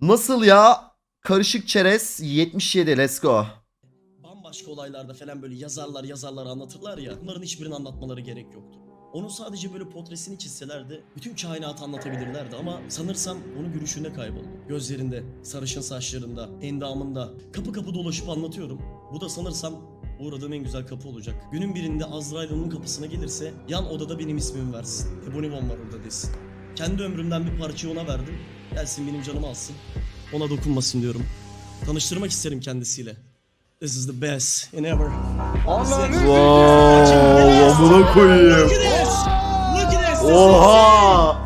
Nasıl ya? Karışık çerez 77 let's go. bambaşka olaylarda falan böyle yazarlar yazarlar anlatırlar ya. Bunların hiçbirini anlatmaları gerek yoktu. Onun sadece böyle potresini çizselerdi bütün kainatı anlatabilirlerdi ama sanırsam onu gülüşünde kayboldu. Gözlerinde, sarışın saçlarında, endamında kapı kapı dolaşıp anlatıyorum. Bu da sanırsam uğradığım en güzel kapı olacak. Günün birinde Azrail onun kapısına gelirse yan odada benim ismimi versin. Ebonimon var orada desin. Kendi ömrümden bir parçayı ona verdim. Gelsin benim canımı alsın. Ona dokunmasın diyorum. Tanıştırmak isterim kendisiyle. This is the best in ever. Wow, amına koyayım. Look at this! Look at this! Oha!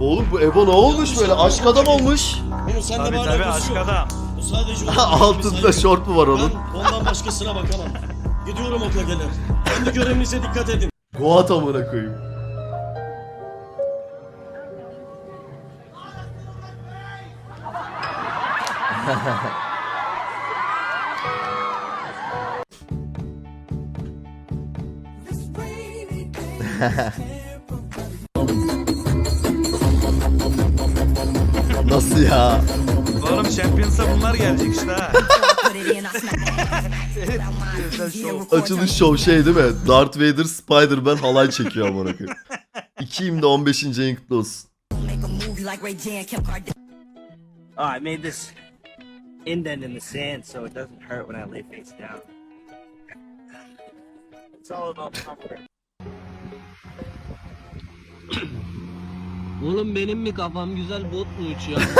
Oğlum bu Ebo ne olmuş böyle? Aşk adam olmuş. Bunu sen de Tabii tabii aşk adam. Bu sadece onun Altında şort mu var onun? Ben ondan başkasına bakamam. Gidiyorum okula gelir. Kendi görevinize dikkat edin. Goat amına koyayım. Nasıl ya? Oğlum Champions'a bunlar gelecek işte ha. Açılış şov şey değil mi? Darth Vader Spider-Man halay çekiyor amına koyayım. 2'yim de 15. ayın kutlu olsun. I made this indent in the sand so it doesn't hurt when I lay face down. It's all about comfort. Oğlum benim mi kafam güzel bot mu uçuyor?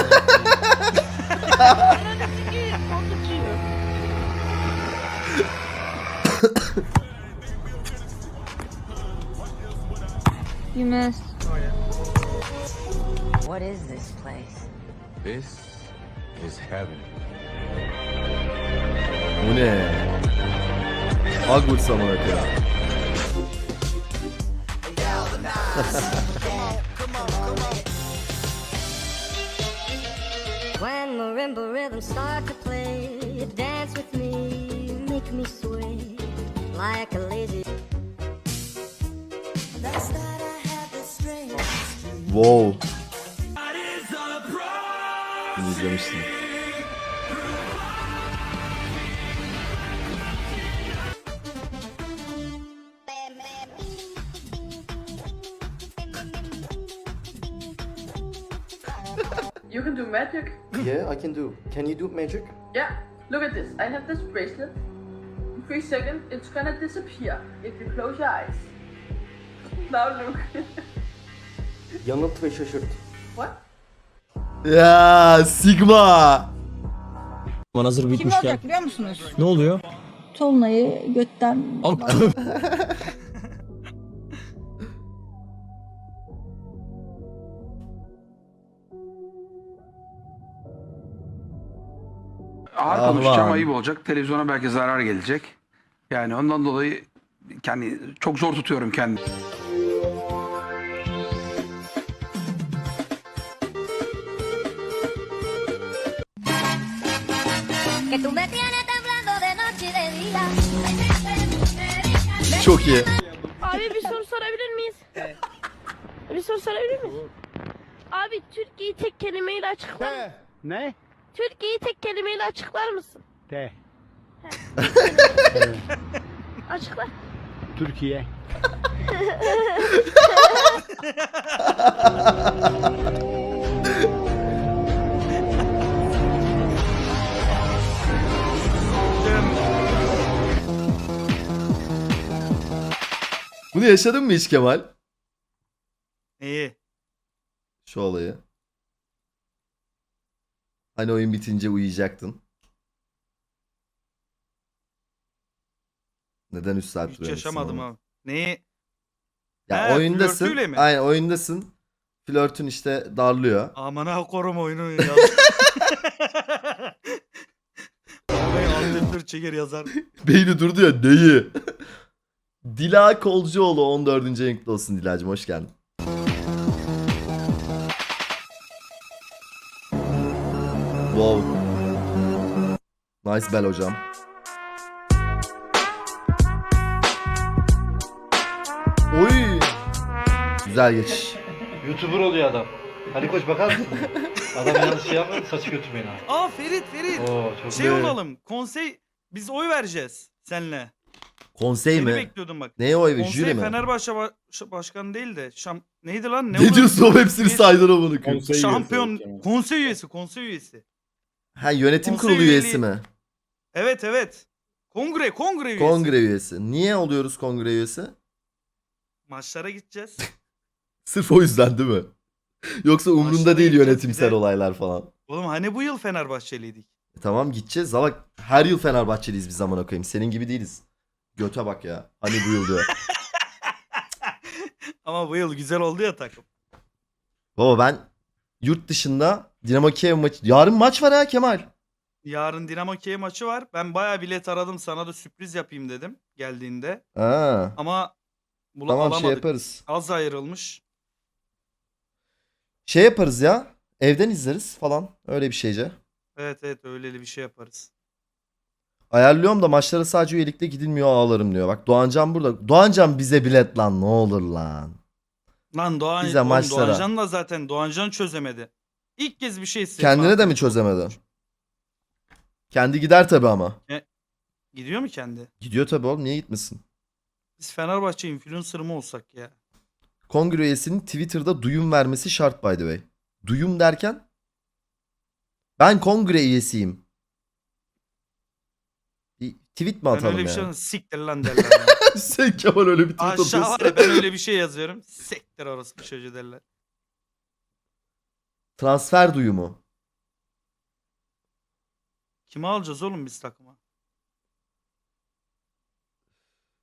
You missed. What is this place? This is heaven. Bu ne? Hogwarts amına koyayım. When marimba rhythms start to play, dance with me, make me sway like a lazy. Wow. Bunu izlemiştim. Yeah, I can do. Can you do magic? Yeah, look at this. I have this bracelet. In three seconds, it's gonna disappear if you close your eyes. Now look. Yanılt ve şaşırt. what? Ya Sigma. Hazır Kim olacak biliyor musunuz? Ne oluyor? Tolunay'ı götten... Ağır konuşacağım ayıp olacak. Televizyona belki zarar gelecek. Yani ondan dolayı kendi çok zor tutuyorum kendimi. Çok iyi. Abi bir soru sorabilir miyiz? Bir soru sorabilir miyiz? Abi Türkiye'yi tek kelimeyle açıklar Ne? Türkiye'yi tek kelimeyle açıklar mısın? De. Açıkla. Türkiye. Bunu yaşadın mı hiç Kemal? İyi. Şu olayı. Hani oyun bitince uyuyacaktın. Neden 3 saat Hiç duruyorsun yaşamadım ama? abi. Neyi? Ya He, oyundasın. flörtüyle mi? Aynen oyundasın. Flörtün işte darlıyor. Amına korum oyunu ya. Alt çeker yazar. Beyni durdu ya neyi? Dila Kolcuoğlu 14. renkli olsun Dilacım hoş geldin. Wow. Nice bel hocam. Oy. Güzel geçiş. Youtuber oluyor adam. Ali Koç bakar mısın? Adam yanlış şey yapmadı saçı götürmeyin abi. Aa Ferit Ferit. Oo çok Şey Ne? olalım. Konsey biz oy vereceğiz senle. Konsey Seni mi? bekliyordum bak. Neye oy ver? Konsey Jüri mi? Fenerbahçe ba- başkanı değil de şam neydi lan? Ne, onun- diyorsun oğlum hepsini Bir- saydın amına koyayım. Şampiyon konsey üyesi, konsey üyesi. Ha yönetim Konsey kurulu üyesi mi? Evet evet. Kongre, kongre üyesi. Kongre üyesi. Niye oluyoruz kongre üyesi? Maçlara gideceğiz. Sırf o yüzden değil mi? Yoksa umrunda Maçlara değil gideceğiz, yönetimsel bir de- olaylar falan. Oğlum hani bu yıl Fenerbahçeliydik. E tamam gideceğiz ama her yıl Fenerbahçeliyiz biz zaman koyayım. Senin gibi değiliz. Göte bak ya. Hani bu yıl diyor. Ama bu yıl güzel oldu ya takım. Baba ben yurt dışında Dinamo Kiev maçı... Yarın maç var ha Kemal. Yarın Dinamo Kiev maçı var. Ben bayağı bilet aradım sana da sürpriz yapayım dedim geldiğinde. Ha. Ama bula Tamam alamadık. şey yaparız. Az ayrılmış. Şey yaparız ya. Evden izleriz falan. Öyle bir şeyce. Evet evet öyleli bir şey yaparız. Ayarlıyorum da maçlara sadece üyelikle gidilmiyor ağlarım diyor. Bak Doğancan burada. Doğancan bize bilet lan ne olur lan. Lan Doğan, Bize oğlum maçlara. Doğancan da zaten Doğancan çözemedi. İlk kez bir şey istedi. Kendine de mi çözemedi? Kendi gider tabi ama. Gidiyor mu kendi? Gidiyor tabi oğlum niye gitmesin? Biz Fenerbahçe influencer mı olsak ya? Kongre üyesinin Twitter'da duyum vermesi şart by the way. Duyum derken? Ben kongre üyesiyim. Bir tweet mi Ben atalım öyle bir şey ya? siktir lan derler. Sen Kemal öyle bir tweet Aşağı var atıyorsun. ya ben öyle bir şey yazıyorum. Siktir orası bir çocuğu derler. Transfer duyumu. Kimi alacağız oğlum biz takıma?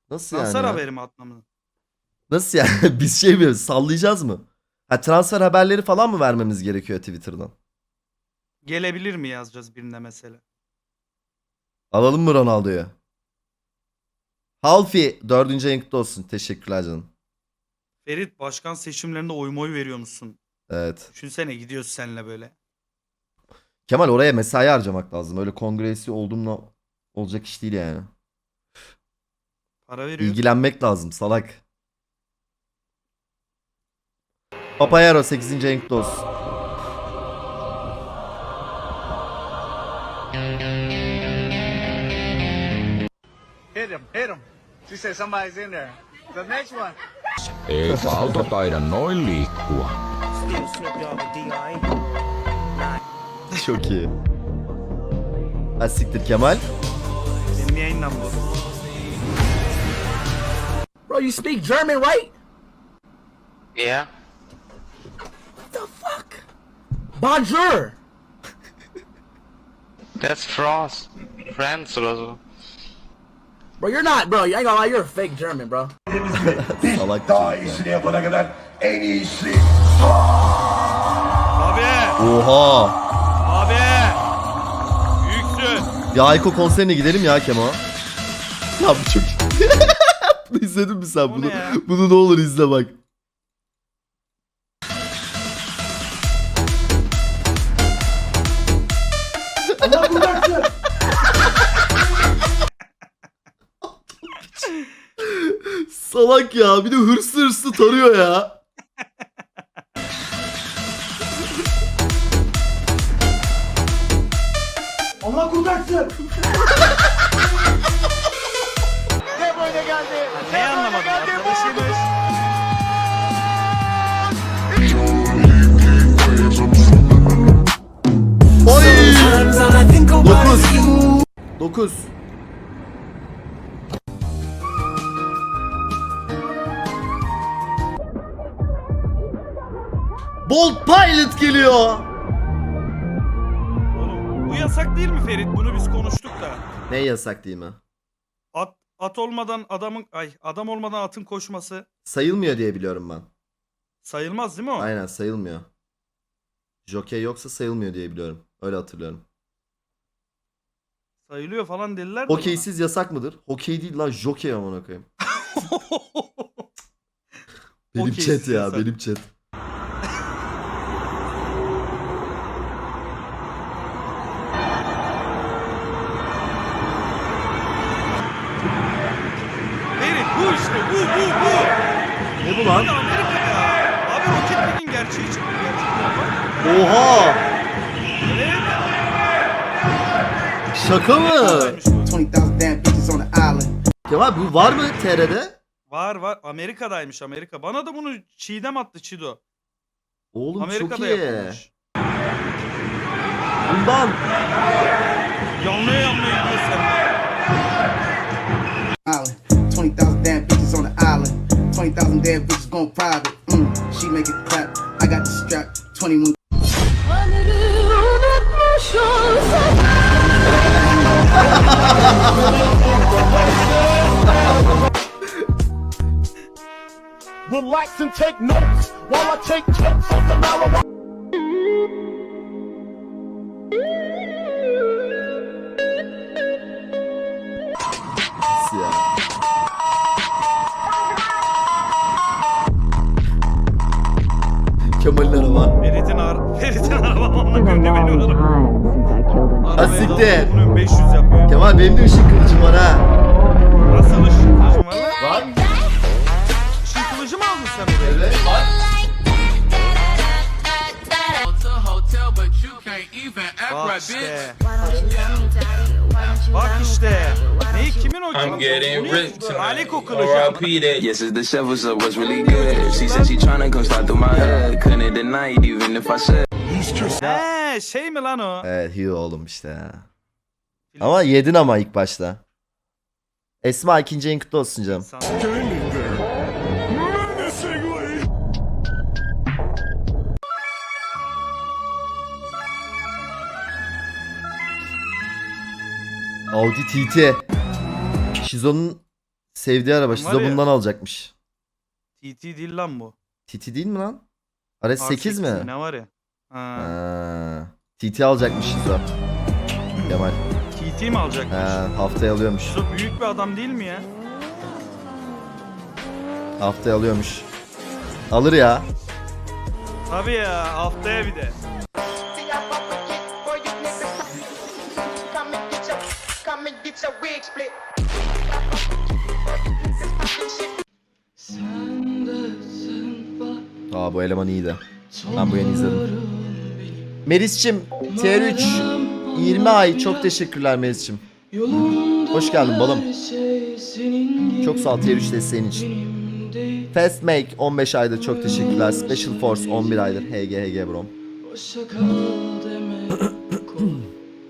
Nasıl yani? Transfer ya? haberi mi atmamız? Nasıl yani? Biz şey mi sallayacağız mı? Ha transfer haberleri falan mı vermemiz gerekiyor Twitter'dan? Gelebilir mi yazacağız birine mesela? Alalım mı Ronaldo'yu? Halfi dördüncü ayın kutlu olsun. Teşekkürler canım. Ferit başkan seçimlerinde oy moy veriyor musun? Evet. Düşünsene gidiyoruz seninle böyle. Kemal oraya mesai harcamak lazım. Öyle kongresi olduğumla olacak iş değil yani. Para veriyor. İlgilenmek lazım salak. Papayaro 8. ayın kutlu olsun. Hit him, hit him. She said somebody's in there. The next one. Eikä auto taida noin liikkua. Still Snoop Dogg and D.I. Çok iyi. Ha siktir Kemal. Benim yayından bu. Bro, you speak German, right? Yeah. What the fuck? Bonjour. That's Frost. Friends oder so. Bro, you're not, bro. I ain't gonna lie, you're a fake German, bro. Salak. çocuk ya. yapana kadar en iyisi. Abi! Oha. Abi! Büyüksün. Bir Ayko konserine gidelim ya Kemo. Ya bu çok... izledin mi sen Bu bunu? ne ya? Bunu ne olur izle bak. Salak ya bir de hırslı hırslı tarıyor ya. Ne anlamadım arkadaşıymış. Oy! 9 9 Bolt Pilot geliyor. Yasak değil mi Ferit? Bunu biz konuştuk da. Ne yasak değil mi? At, at olmadan adamın ay adam olmadan atın koşması Sayılmıyor diye biliyorum ben. sayılmaz değil mi o? Aynen sayılmıyor. Jockey yoksa sayılmıyor diye biliyorum. Öyle hatırlıyorum. Sayılıyor falan dediler de bana. Hokeysiz yasak mıdır? Hokey değil lan jockey amına koyayım. Benim Hokeysiz chat ya yasak. benim chat. İsland. Kemal bu var mı TR'de? Var var. Amerika'daymış Amerika. Bana da bunu Çiğdem attı Çido. Oğlum Amerika'da çok iyi. yapılmış. Bundan. Yanlaya yanlaya gidiyor sen. Island. 20,000 damn bitches on the island. 20,000 damn bitches going private. Mm, she make it clap. I got the strap. 21 Relax and take notes while I take totes of the marijuana. Kemal'in araba. Ferit'in ar Ferit'in arabamla gömdü beni orada. Ha Arabaya siktir. daldı, Bunun 500 yapıyor. Kemal benim de ışık kılıcım var ha. Nasıl ışın kılıcım var lan? Bak. Sen buraya? Evet bak. İşte. Bak işte. Neyi kimin o? I'm getting rich Alik o kılıcı. Yes, it's the shovels up was really good. She said she tryna come slide through my head. Couldn't deny it even if I said. He şey mi lan o? Evet Hugh oğlum işte. Ama yedin ama ilk başta. Esma ikinci ayın kutlu olsun canım. Audi TT. Şizo'nun sevdiği araba. Var Şizo ya. bundan alacakmış. TT değil lan bu. TT değil mi lan? RS8 mi? Ne var ya? Ha. Ha. TT alacakmış Şizo. Kemal. TT mi alacakmış? Ha, haftaya alıyormuş. Şizo büyük bir adam değil mi ya? Haftaya alıyormuş. Alır ya. Tabii ya haftaya bir de. Aa bu eleman iyiydi. Ben bu yeni izledim. Meris'cim TR3 20 ay çok teşekkürler Meris'cim. Hoş geldin balım. Çok sağ ol TR3 desteğin için. Fast Make 15 aydır çok teşekkürler. Special Force 11 aydır. HG HG bro.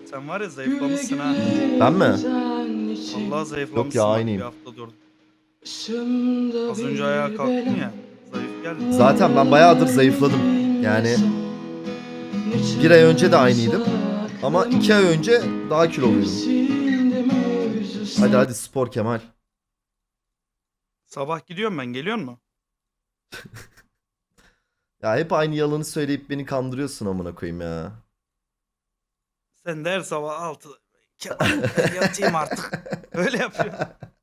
Sen var ya zayıflamışsın ha. Ben mi? Allah zayıflamışsın. Yok ya, bak, aynıyım. Bir hafta durdun. Az önce ayağa kalktın ya. Zayıf geldin. Zaten ben bayağıdır zayıfladım. Yani bir ay önce de aynıydım. Ama iki ay önce daha kiloluydum. Hadi hadi spor Kemal. Sabah gidiyorum ben geliyor mu? Ya hep aynı yalanı söyleyip beni kandırıyorsun amına koyayım ya. Sen de her sabah altı yatayım artık. Öyle yapıyor.